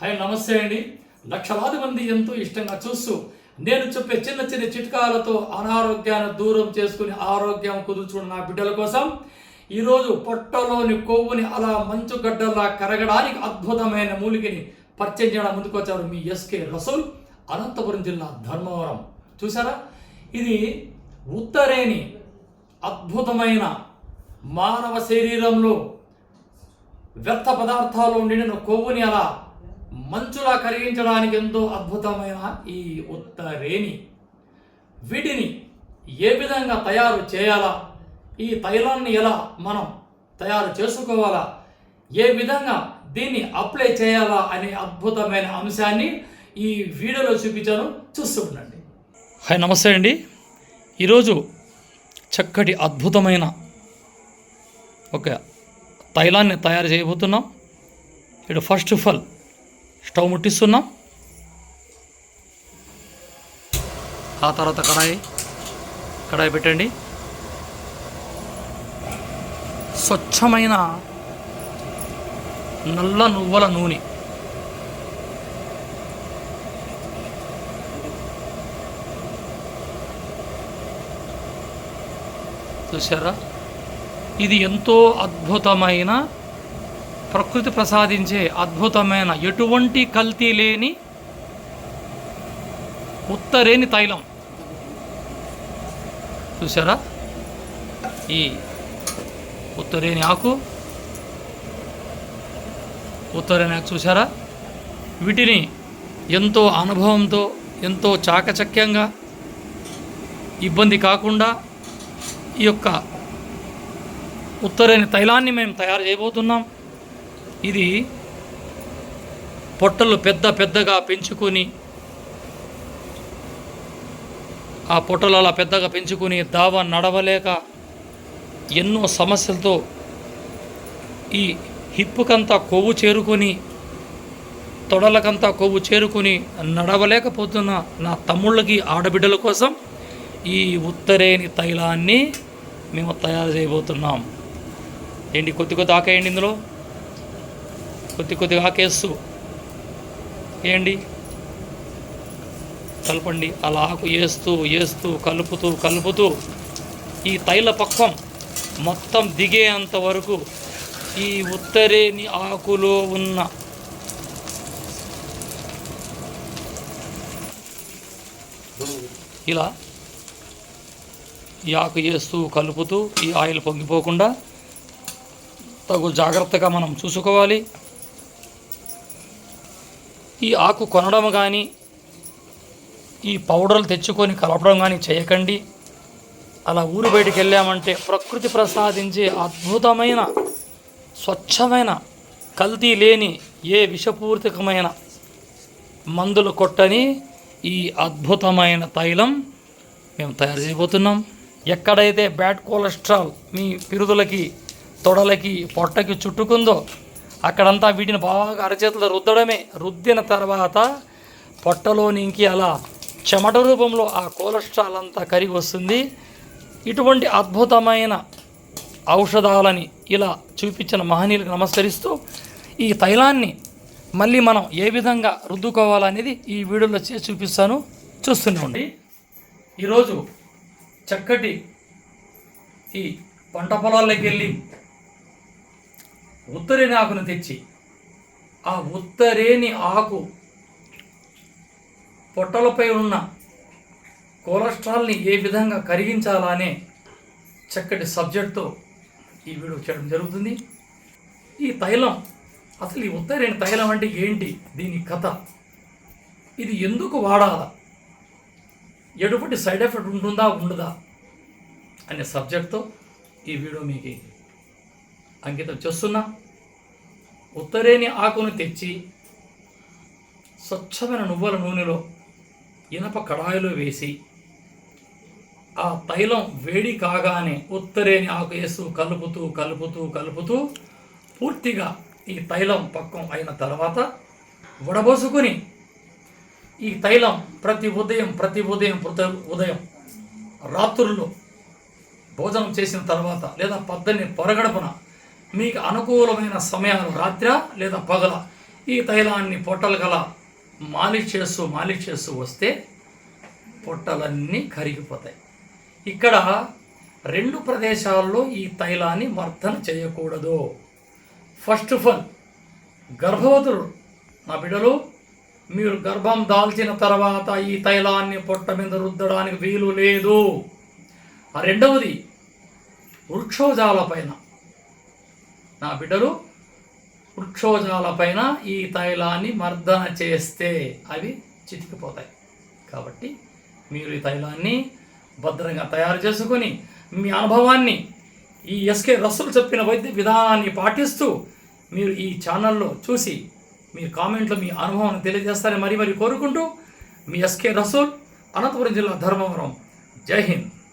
Hi నమస్తే అండి. లక్షలాది మంది ఎంతో ఇష్టంగా చూస్తూ నేను చెప్పే చిన్న చిన్న చిట్కాలతో అనారోగ్యాన్ని దూరం చేసుకుని ఆరోగ్యం కుదుర్చుకున్న నా బిడ్డల కోసం ఈరోజు పొట్టలోని కొవ్వుని అలా మంచుగడ్డలా కరగడానికి అద్భుతమైన మూలికని పరిచయం చేయడం ముందుకొచ్చారు మీ ఎస్కే రసూల్ అనంతపురం జిల్లా ధర్మవరం. చూసారా ఇది ఉత్తరేని అద్భుతమైన మానవ శరీరంలో వ్యర్థ పదార్థాలు నిండిన కొవ్వుని అలా మంచులా కరిగించడానికి ఎంతో అద్భుతమైన ఈ ఉత్తరేణి వీటిని ఏ విధంగా తయారు చేయాలా? ఈ తైలాన్ని ఎలా మనం తయారు చేసుకోవాలా? ఏ విధంగా దీన్ని అప్లై చేయాలా అనే అద్భుతమైన అంశాన్ని ఈ వీడియోలో చూపించాను. చూస్తూ ఉండండి. హాయ్ నమస్తే అండి. ఈరోజు చక్కటి అద్భుతమైన ఒక తైలాన్ని తయారు చేయబోతున్నాం. ఇటు ఫస్ట్ ఆఫ్ ఆల్ స్టవ్ ముట్టిస్తున్నాం. ఆ తర్వాత కడాయి కడాయి పెట్టండి. స్వచ్ఛమైన నల్ల నువ్వుల నూనె. చూసారా ఇది ఎంతో అద్భుతమైన ప్రకృతి ప్రసాదించే అద్భుతమైన ఎటువంటి కల్తీ లేని ఉత్తరేని తైలం. చూసారా ఈ ఉత్తరేని ఆకు ఉత్తరేని ఆకు చూసారా వీటిని ఎంతో అనుభవంతో ఎంతో చాకచక్యంగా ఇబ్బంది కాకుండా ఈ యొక్క ఉత్తరేని తైలాన్ని మేము తయారు చేయబోతున్నాం. ఇది పొట్టలు పెద్ద పెద్దగా పెంచుకొని ఆ పొట్టలు అలా పెద్దగా పెంచుకొని దావ నడవలేక ఎన్నో సమస్యలతో ఈ హిప్పుకంతా కొవ్వు చేరుకొని తొడలకంతా కొవ్వు చేరుకొని నడవలేకపోతున్న నా తమ్ముళ్ళకి ఆడబిడ్డల కోసం ఈ ఉత్తరేని తైలాన్ని మేము తయారు చేయబోతున్నాం. ఏంటి కొద్ది కొద్ది ఆకేయండి ఇందులో? కొద్ది కొద్దిగా ఆకేస్తూ ఏంటి కలపండి అలా ఆకు వేస్తూ వేస్తూ కలుపుతూ కలుపుతూ ఈ తైల పక్వం మొత్తం దిగేంత వరకు ఈ ఉత్తరేని ఆకులో ఉన్న ఇలా ఈ ఆకు వేస్తూ కలుపుతూ ఈ ఆయిల్ పొంగిపోకుండా తగు జాగ్రత్తగా మనం చూసుకోవాలి. ఈ ఆకు కొనడం కానీ ఈ పౌడర్లు తెచ్చుకొని కలపడం కానీ చేయకండి. అలా ఊరు బయటికి వెళ్ళామంటే ప్రకృతి ప్రసాదించే అద్భుతమైన స్వచ్ఛమైన కల్తీ లేని ఏ విషపూరితకమైన మందులు కొట్టని ఈ అద్భుతమైన తైలం మేము తయారు చేయబోతున్నాం. ఎక్కడైతే బ్యాడ్ కొలెస్ట్రాల్ మీ పిరుదులకి తొడలకి పొట్టకి చుట్టుకుందో అక్కడంతా వీటిని బాగా అరచేతులు రుద్దడమే. రుద్దిన తర్వాత పొట్టలోనికి అలా చెమట రూపంలో ఆ కొలెస్ట్రాల్ అంతా కరిగి వస్తుంది. ఇటువంటి అద్భుతమైన ఔషధాలని ఇలా చూపించిన మహనీయులకు నమస్కరిస్తూ ఈ తైలాన్ని మళ్ళీ మనం ఏ విధంగా రుద్దుకోవాలనేది ఈ వీడియోలో చేసి చూపిస్తాను. చూస్తూనే ఈరోజు చక్కటి ఈ పంట పొలాల్లోకి వెళ్ళి ఉత్తరేని ఆకును తెచ్చి ఆ ఉత్తరేని ఆకు పొట్టలపై ఉన్న కొలెస్ట్రాల్ని ఏ విధంగా కరిగించాలనే చక్కటి సబ్జెక్ట్తో ఈ వీడియో చేయడం జరుగుతుంది. ఈ తైలం అసలు ఈ ఉత్తరేణి తైలం అంటే ఏంటి? దీని కథ. ఇది ఎందుకు వాడాలా? ఎటువంటి సైడ్ ఎఫెక్ట్ ఉంటుందా ఉండదా అనే సబ్జెక్ట్తో ఈ వీడియో మీకు అంకితం చేస్తున్నా. ఉత్తరేని ఆకును తెచ్చి స్వచ్ఛమైన నువ్వుల నూనెలో ఇనప కడాయిలో వేసి ఆ తైలం వేడి కాగానే ఉత్తరేని ఆకు వేస్తూ కలుపుతూ కలుపుతూ కలుపుతూ పూర్తిగా ఈ తైలం పక్కం అయిన తర్వాత వడబోసుకొని ఈ తైలం ప్రతి ఉదయం ప్రతి ఉదయం ప్రతి ఉదయం రాత్రుల్లో భోజనం చేసిన తర్వాత లేదా పొద్దున్నే పొరగడపున మీకు అనుకూలమైన సమయాలు రాత్ర లేదా పగల? ఈ తైలాన్ని పొట్టలు గల మాలిష్ చేస్తూ మాలిష్ చేస్తూ వస్తే పొట్టలన్నీ కరిగిపోతాయి. ఇక్కడ రెండు ప్రదేశాల్లో ఈ తైలాన్ని మర్దన చేయకూడదు. ఫస్ట్ ఆఫ్ ఆల్ గర్భవతులు నా బిడ్డలు మీరు గర్భం దాల్చిన తర్వాత ఈ తైలాన్ని పొట్ట మీద రుద్దడానికి వీలు లేదు. ఆ రెండవది వృక్షోజాల పైన. నా బిడ్డలు వృక్షోజాలపైన ఈ తైలాన్ని మర్దన చేస్తే అవి చితికిపోతాయి. కాబట్టి మీరు ఈ తైలాన్ని భద్రంగా తయారు చేసుకొని మీ అనుభవాన్ని ఈ ఎస్కే రస్సులు చెప్పిన వైద్య విధానాన్ని పాటిస్తూ మీరు ఈ ఛానల్లో చూసి మీ కామెంట్లో మీ అనుభవాన్ని తెలియజేస్తారని మరీ మరీ కోరుకుంటూ మీ ఎస్కే రసూల్ అనంతపురం జిల్లా ధర్మవరం. జై హింద్.